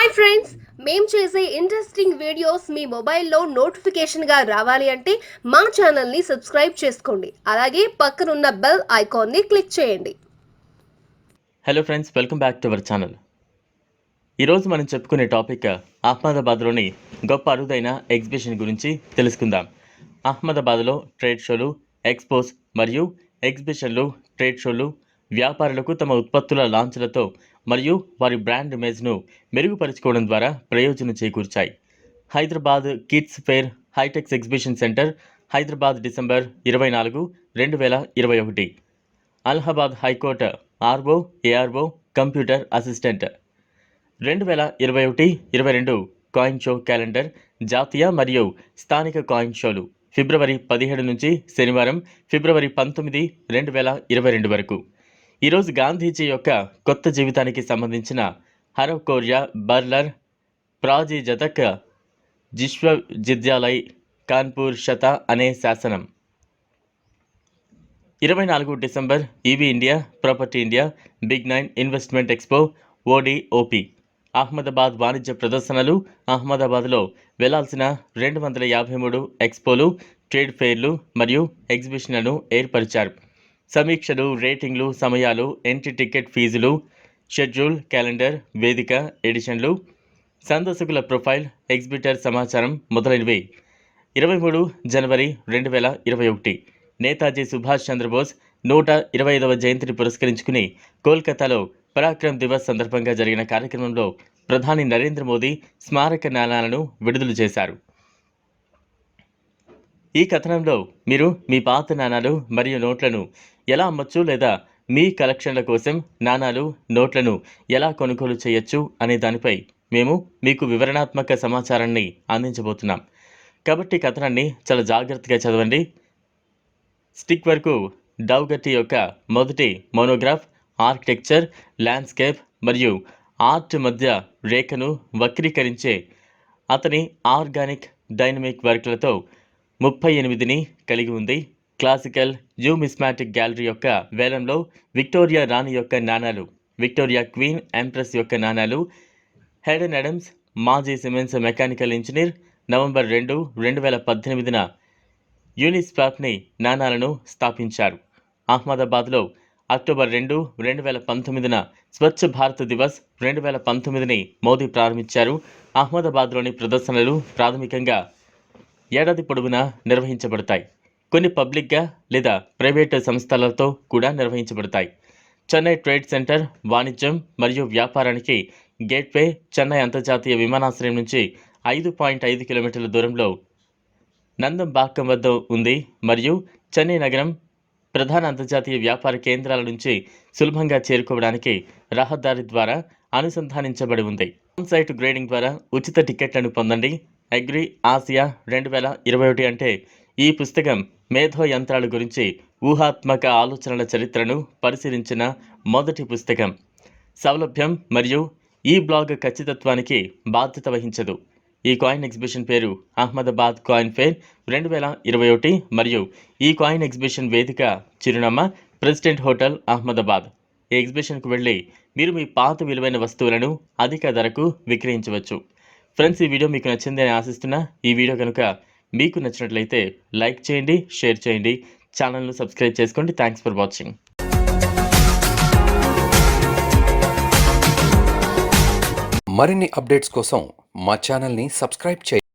Hi friends మేము చేసే interesting videos మీ మొబైల్లో నోటిఫికేషన్గా రావాలి అంటే మా ఛానల్ని సబ్స్క్రైబ్ చేసుకోండి. అలాగే పక్కనున్న బెల్ ఐకాన్ని క్లిక్ చేయండి. Hello friends welcome back to our channel ఈరోజు మనం చెప్పుకునే టాపిక్ అహ్మదాబాద్లోని గొప్ప అరుదైన ఎగ్జిబిషన్ గురించి తెలుసుకుందాం. అహ్మదాబాద్లో ట్రేడ్ షోలు ఎక్స్పోస్ మరియు ఎగ్జిబిషన్లు ట్రేడ్ షోలు వ్యాపారులకు తమ ఉత్పత్తుల లాంచ్లతో మరియు వారి బ్రాండ్ ఇమేజ్ను మెరుగుపరుచుకోవడం ద్వారా ప్రయోజనం చేకూర్చాయి. Hyderabad kids fair Hitex exhibition centre Hyderabad December ఇరవై నాలుగు రెండు వేల ఇరవై ఒకటి. Allahabad high court RO ARO computer assistant. రెండు వేల ఇరవై ఒకటి ఇరవై రెండు కాయిన్ షో క్యాలెండర్ జాతీయ మరియు స్థానిక కాయిన్ షోలు ఫిబ్రవరి పదిహేడు నుంచి శనివారం ఫిబ్రవరి పంతొమ్మిది రెండు వేల ఇరవై రెండు వరకు. ఈరోజు గాంధీజీ యొక్క కొత్త జీవితానికి సంబంధించిన హరవ్ కోర్యా బర్లర్ ప్రాజీ జతక్ విశ్వవిద్యాలయ్ కాన్పూర్ శత అనే శాసనం. ఇరవై నాలుగు December EV India property India big nine investment expo ODOP Ahmedabad వాణిజ్య ప్రదర్శనలు అహ్మదాబాద్లో వెళ్ళాల్సిన రెండు వందల యాభై మూడు ఎక్స్పోలు ట్రేడ్ ఫెయిర్లు మరియు ఎగ్జిబిషన్లను ఏర్పరిచారు. సమీక్షలు రేటింగ్లు సమయాలు ఎంట్రీ టికెట్ ఫీజులు షెడ్యూల్ క్యాలెండర్ వేదిక ఎడిషన్లు సందర్శకుల ప్రొఫైల్ ఎగ్జిబిటర్ సమాచారం మొదలైనవి. ఇరవై మూడు జనవరి రెండు వేల ఇరవై ఒకటి. నేతాజీ సుభాష్ చంద్రబోస్ నూట ఇరవై ఐదవ జయంతిని పురస్కరించుకుని కోల్కతాలో పరాక్రమ్ దివస్ సందర్భంగా జరిగిన కార్యక్రమంలో ప్రధాని నరేంద్ర మోదీ స్మారక నాణాలను విడుదల చేశారు. ఈ కథనంలో మీరు మీ పాత నాణాలు మరియు నోట్లను ఎలా అమ్మొచ్చు లేదా మీ కలెక్షన్ల కోసం నాణాలు నోట్లను ఎలా కొనుగోలు చేయొచ్చు అనే దానిపై మేము మీకు వివరణాత్మక సమాచారాన్ని అందించబోతున్నాం. కాబట్టి కథనాన్ని చాలా జాగ్రత్తగా చదవండి. స్టిక్ వరకు డౌగట్టి యొక్క మొదటి మోనోగ్రాఫ్ ఆర్కిటెక్చర్ ల్యాండ్స్కేప్ మరియు ఆర్ట్ మధ్య రేఖను వక్రీకరించే అతని ఆర్గానిక్ డైనమిక్ వర్క్లతో ముప్పై ఎనిమిదిని కలిగి ఉంది. క్లాసికల్ న్యూమిస్మాటిక్ గ్యాలరీ యొక్క వేలంలో విక్టోరియా రాణి యొక్క నాణాలు విక్టోరియా క్వీన్ ఎంప్రెస్ యొక్క నాణాలు హెడెన్ అడమ్స్ మాజీ సిమెన్స్ మెకానికల్ ఇంజనీర్ నవంబర్ రెండు రెండు వేల పద్దెనిమిదిన యూనిస్పాప్ని నాణాలను స్థాపించారు. అహ్మదాబాద్లో అక్టోబర్ రెండు రెండు వేల పంతొమ్మిదిన స్వచ్ఛ భారత్ దివస్ రెండు వేల పంతొమ్మిదిని మోదీ ప్రారంభించారు. అహ్మదాబాద్లోని ప్రదర్శనలు ప్రాథమికంగా ఏడాది పొడవునా నిర్వహించబడతాయి. కొన్ని పబ్లిక్గా లేదా ప్రైవేటు సంస్థలతో కూడా నిర్వహించబడతాయి. చెన్నై ట్రేడ్ సెంటర్ వాణిజ్యం మరియు వ్యాపారానికి గేట్వే చెన్నై అంతర్జాతీయ విమానాశ్రయం నుంచి ఐదు పాయింట్ ఐదు కిలోమీటర్ల దూరంలో నందంబాక్కం వద్ద ఉంది మరియు చెన్నై నగరం ప్రధాన అంతర్జాతీయ వ్యాపార కేంద్రాల నుంచి సులభంగా చేరుకోవడానికి రహదారి ద్వారా అనుసంధానించబడి ఉంది. సైట్ గ్రేడింగ్ ద్వారా ఉచిత టికెట్లను పొందండి. అగ్రి ఆసియా రెండు వేల ఇరవై ఒకటి అంటే ఈ పుస్తకం మేధో యంత్రాల గురించి ఊహాత్మక ఆలోచనల చరిత్రను పరిశీలించిన మొదటి పుస్తకం. సౌలభ్యం మరియు ఈ బ్లాగ్ ఖచ్చితత్వానికి బాధ్యత వహించదు. ఈ కాయిన్ ఎగ్జిబిషన్ పేరు అహ్మదాబాద్ కాయిన్ ఫేర్ రెండు వేల ఇరవై ఒకటి మరియు ఈ కాయిన్ ఎగ్జిబిషన్ వేదిక చిరునామా ప్రెసిడెంట్ హోటల్ అహ్మదాబాద్. ఈ ఎగ్జిబిషన్కు వెళ్ళి మీరు మీ పాత విలువైన వస్తువులను అధిక ధరకు విక్రయించవచ్చు. ఫ్రెండ్స్ ఈ వీడియో మీకు నచ్చింది అని ఆశిస్తున్నా ఈ వీడియో కనుక మీకు నచ్చినట్లయితే లైక్ చేయండి షేర్ చేయండి ఛానల్ను సబ్స్క్రైబ్ చేసుకోండి. థ్యాంక్స్ ఫర్ వాచింగ్ మరిన్ని అప్డేట్స్ కోసం మా ఛానల్ని సబ్స్క్రైబ్ చేయండి.